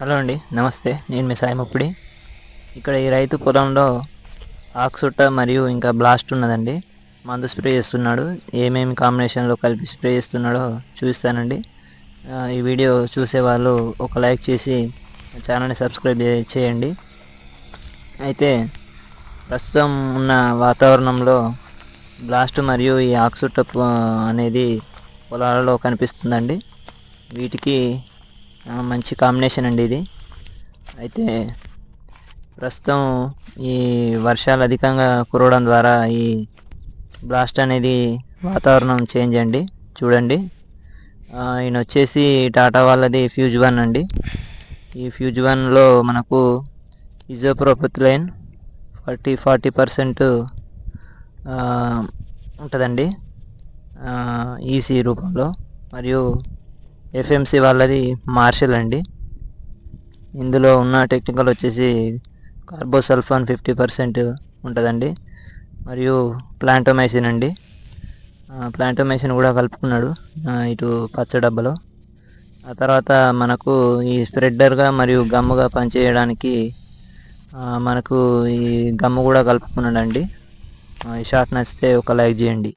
Hello అండి నమస్తే. నేను మీ సాయి ముప్పిడి. ఇక్కడ ఈ రైతు పొలంలో ఆక్సుట్ట మరియు ఇంకా బ్లాస్ట్ ఉన్నదండి. మందు స్ప్రే చేస్తున్నాడు. ఏమేమి కాంబినేషన్లో కలిపి స్ప్రే చేస్తున్నాడో చూస్తానండి. ఈ వీడియో చూసే వాళ్ళు ఒక లైక్ చేసి ఛానల్ని సబ్స్క్రైబ్ చేయండి. అయితే ప్రస్తుతం ఉన్న వాతావరణంలో బ్లాస్ట్ మరియు ఈ ఆక్సుట్ట అనేది పొలాలలో కనిపిస్తుందండి. వీటికి మంచి కాంబినేషన్ అండి ఇది. అయితే ప్రస్తుతం ఈ వర్షాలు అధికంగా కురవడం ద్వారా ఈ బ్లాస్ట్ అనేది వాతావరణం చేంజ్ అండి. చూడండి. ఈయన వచ్చేసి టాటా వాళ్ళది ఫ్యూజ్ వన్ అండి. ఈ ఫ్యూజ్ వన్లో మనకు ఇజోప్రోపతిలైన్ ఫార్టీ ఫార్టీ పర్సెంట్ ఉంటుందండి. ఈసీ రూపంలో. మరియు ఎఫ్ఎంసి వాళ్ళది మార్షల్ అండి. ఇందులో ఉన్న టెక్నికల్ వచ్చేసి కార్బోసల్ఫాన్ ఫిఫ్టీ పర్సెంట్ ఉంటుందండి. మరియు ప్లాంటోమైసిన్ అండి. ప్లాంటోమైసిన్ కూడా కలుపుకున్నాడు ఇటు పచ్చ డబ్బాలో. ఆ తర్వాత మనకు ఈ స్ప్రెడ్డర్గా మరియు గమ్ముగా పనిచేయడానికి మనకు ఈ గమ్ము కూడా కలుపుకున్నాడండి. ఈ షార్ట్ నచ్చితే ఒక లైక్ చేయండి.